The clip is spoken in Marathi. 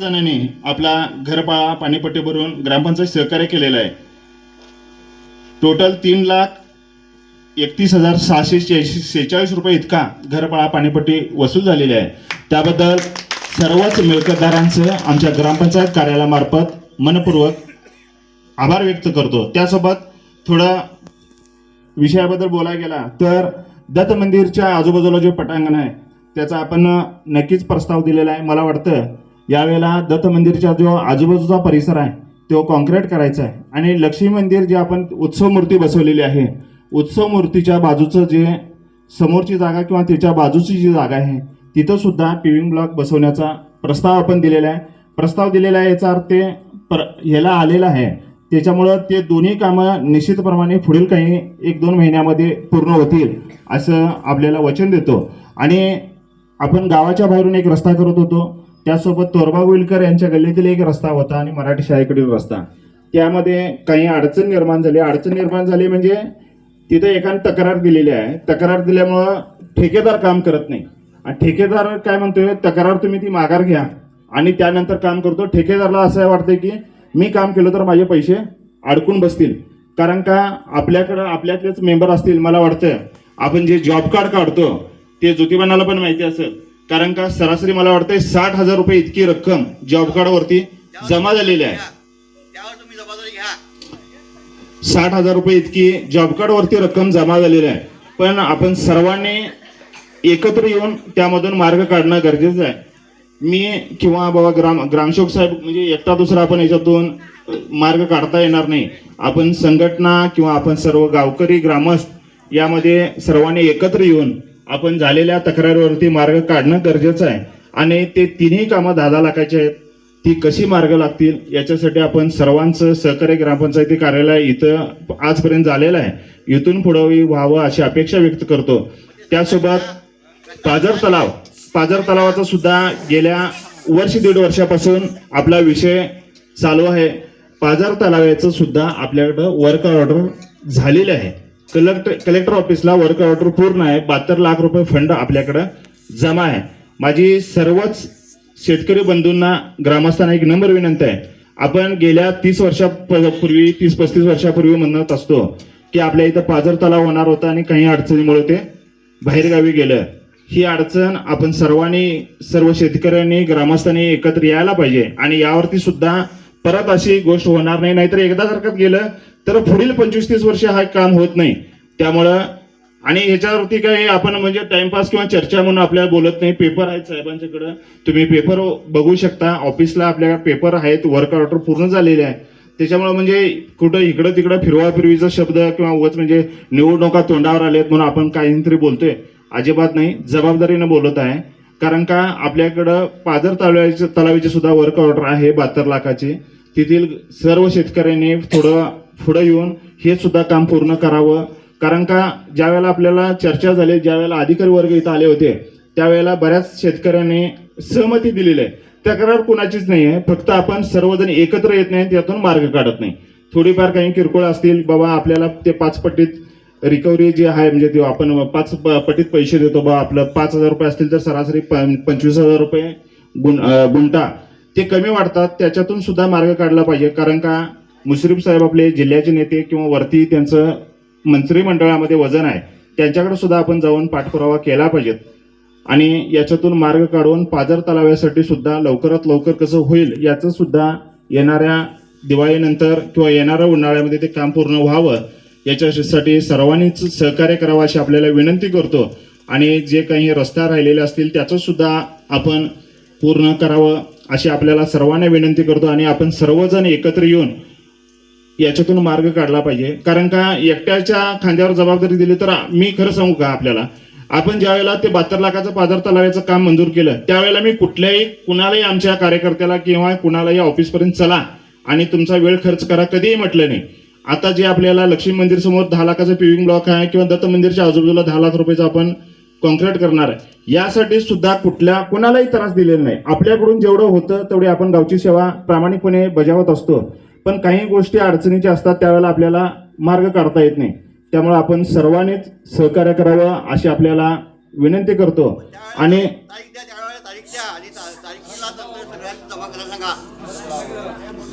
जणांनी आपला घरपाळा पाणीपट्टी भरून ग्रामपंचायत सहकार्य केलेलं आहे. टोटल तीन लाख एकतीस हजार सहाशे शेहेचाळीस रुपये इतका घरपाळा पाणीपट्टी वसूल झालेली आहे. त्याबद्दल सर्वच मिळकतदारांचं आमच्या ग्रामपंचायत कार्यालयामार्फत मनपूर्वक आभार व्यक्त करतो. त्यासोबत थोडं विषयाबद्दल बोलायला गेला तर दत्त मंदिरच्या आजूबाजूला जे पटांगण आहे त्याचा आपण नक्कीच प्रस्ताव दिलेला आहे. मला वाटतं यावेळेला दत्त मंदिरच्या जो आजूबाजूचा परिसर आहे तो कॉन्क्रीट करायचा आहे. आणि लक्ष्मी मंदिर जे आपण उत्सव मूर्ती बसवलेली आहे उत्सव मूर्तीच्या बाजूचं जे समोरची जागा किंवा त्याच्या बाजूची जी जागा आहे तिथंसुद्धा पिविंग ब्लॉक बसवण्याचा प्रस्ताव आपण दिलेला आहे. प्रस्ताव दिलेला आहे याचा अर्थ ते पर ह्याला आलेला आहे. त्याच्यामुळं ते दोन्ही कामं निश्चितप्रमाणे पुढील काही एक दोन महिन्यामध्ये पूर्ण होतील असं आपल्याला वचन देतो. आणि आपण गावाच्या बाहेरून एक रस्ता करत होतो. त्यासोबत तोरबा विलकर यांच्या गल्लीतील एक रस्ता होता आणि मराठी शाळेकडील रस्ता. त्यामध्ये काही अडचण निर्माण झाली. अडचण निर्माण झाली म्हणजे तिथं एकाने तक्रार दिलेली आहे. तक्रार दिल्यामुळं ठेकेदार काम करत नाही. आणि ठेकेदार काय म्हणतोय? तक्रार तुम्ही ती माघार घ्या. आणि त्यानंतर काम करतो. ठेकेदारला असं वाटतंय की मी काम केलं तर माझे पैसे अडकून बसतील. कारण का आपल्याकडं आपल्यातलेच मेंबर असतील मला वाटतं आपण जे जॉब कार्ड काढतो ते ज्योतिबानाला पण माहिती असेल. कारण का सरासरी मला वाटतंय साठ हजार रुपये इतकी रक्कम जॉब कार्डवरती जमा झालेली आहे. साठ हजार रुपये इतकी जॉब कार्डवरती रक्कम जमा झालेली आहे. पण आपण सर्वांनी एकत्र येऊन त्यामधून मार्ग काढणं गरजेचं आहे. मी किंवा बाबा ग्राम ग्रामसेवक साहेब म्हणजे एकटा दुसरा आपण याच्यातून मार्ग काढता येणार नाही. आपण संघटना किंवा आपण सर्व गावकरी ग्रामस्थ यामध्ये सर्वांनी एकत्र येऊन आपण झालेल्या तक्रारीवरती मार्ग काढणं गरजेचं आहे. आणि ते तिन्ही कामं दहा दहा लाखाची आहेत. ती कशी मार्ग लागतील याच्यासाठी आपण सर्वांचं सहकार्य ग्रामपंचायती कार्यालय इथं आजपर्यंत झालेलं आहे. इथून पुढे व्हावं अशी अपेक्षा व्यक्त करतो. त्यासोबत पाझर तलाव पाजर तलावाचा सुद्धा गेल्या वर्ष दीड वर्षापासून आपला विषय चालू आहे. पाझर तलावाचं सुद्धा आपल्याकडं वर्क ऑर्डर झालेलं आहे. कलेक्टर कलेक्टर ऑफिसला वर्क ऑर्डर पूर्ण आहे. बहात्तर लाख रुपये फंड आपल्याकडं जमा आहे. माझी सर्वच शेतकरी बंधूंना ग्रामस्थांना एक नंबर विनंती आहे. आपण गेल्या तीस वर्षापूर्वी तीस पस्तीस वर्षापूर्वी म्हणत असतो की आपल्या इथं पाझर तलाव होणार होता आणि काही अडचणीमुळे ते बाहेरगावी गेलं. ही अडचण आपण सर्वांनी सर्व शेतकऱ्यांनी ग्रामस्थांनी एकत्र यायला पाहिजे. आणि यावरती सुद्धा परत अशी गोष्ट होणार नाही नाहीतर एकदा सारखं गेलं तर पुढील पंचवीस तीस वर्ष हा काम होत नाही. त्यामुळं आणि ह्याच्यावरती काही आपण म्हणजे टाइमपास किंवा चर्चा म्हणून आपल्याला बोलत नाही. पेपर आहेत साहेबांच्याकडं. तुम्ही पेपर बघू शकता. ऑफिसला आपल्या पेपर आहेत. वर्क ऑर्डर पूर्ण झालेले आहे. त्याच्यामुळे म्हणजे कुठं इकडं तिकडं फिरवा फिरवीचा शब्द किंवा उगाच म्हणजे निवडणुका तोंडावर आलेत म्हणून आपण काहीतरी बोलतोय. अजिबात नाही. जबाबदारीनं बोलत आहे. कारण का आपल्याकडं पाजर तलावाचे तलावीचे सुद्धा वर्क ऑर्डर आहे. बहात्तर लाखाची. तेथील सर्व शेतकऱ्यांनी थोडं पुढं येऊन हे सुद्धा काम पूर्ण करावं. कारण का ज्यावेळेला आपल्याला चर्चा झाली ज्यावेळेला अधिकारी वर्ग इथं आले होते त्यावेळेला बऱ्याच शेतकऱ्यांनी सहमती दिलेली आहे. तक्रार कुणाचीच नाही आहे फक्त आपण सर्वजण एकत्र येत नाही त्यातून मार्ग काढत नाही. थोडीफार काही किरकोळ असतील बाबा आपल्याला ते पाच पट्टीत रिकव्हरी जे आहे म्हणजे ते आपण पाच प- पटीत पैसे देतो बा आपलं पाच हजार रुपये असतील तर सरासरी प- पंचवीस हजार रुपये गुण गुंटा ते कमी वाढतात त्याच्यातून सुद्धा मार्ग काढला पाहिजे. कारण का मुश्रीफ साहेब आपले जिल्ह्याचे नेते किंवा वरती त्यांचं मंत्रिमंडळामध्ये वजन आहे त्यांच्याकडे सुद्धा आपण जाऊन पाठपुरावा केला पाहिजेत. आणि याच्यातून मार्ग काढून पाझर तलाव्यासाठी सुद्धा लवकरात लवकर कसं होईल याचं सुद्धा येणाऱ्या दिवाळीनंतर किंवा येणाऱ्या उन्हाळ्यामध्ये ते काम पूर्ण व्हावं याच्यासाठी सर्वांनीच सहकार्य करावं अशी आपल्याला विनंती करतो. आणि जे काही रस्ता राहिलेले असतील त्याचं सुद्धा आपण पूर्ण करावं अशी आपल्याला सर्वांना विनंती करतो. आणि आपण सर्वजण एकत्र येऊन याच्यातून मार्ग काढला पाहिजे. कारण का एकट्याच्या खांद्यावर जबाबदारी दिली तर मी खरं सांगू का आपल्याला? आपण ज्या वेळेला ते बहात्तर लाखाचं पाझर तलावाचं काम मंजूर केलं त्यावेळेला मी कुठल्याही कुणालाही आमच्या कार्यकर्त्याला किंवा कुणालाही ऑफिसपर्यंत चला आणि तुमचा वेळ खर्च करा कधीही म्हटलं नाही. आता जे आपल्याला लक्ष्मी मंदिर समोर दहा लाखाचं पिविंग ब्लॉक आहे किंवा दत्त मंदिरच्या आजूबाजूला दहा लाख रुपयाचं आपण कॉन्क्रीट करणार आहे यासाठी सुद्धा कुठल्या कुणालाही त्रास दिलेला नाही. आपल्याकडून जेवढं होतं तेवढी आपण गावची सेवा प्रामाणिकपणे बजावत असतो. पण काही गोष्टी अडचणीच्या असतात त्यावेळेला आपल्याला मार्ग काढता येत नाही. त्यामुळे आपण सर्वांनीच सहकार्य करावं अशी आपल्याला विनंती करतो. आणि तारीख द्या तारीख द्या. आणि तारीखला सगळ्यांनी जमा करायला सांगा.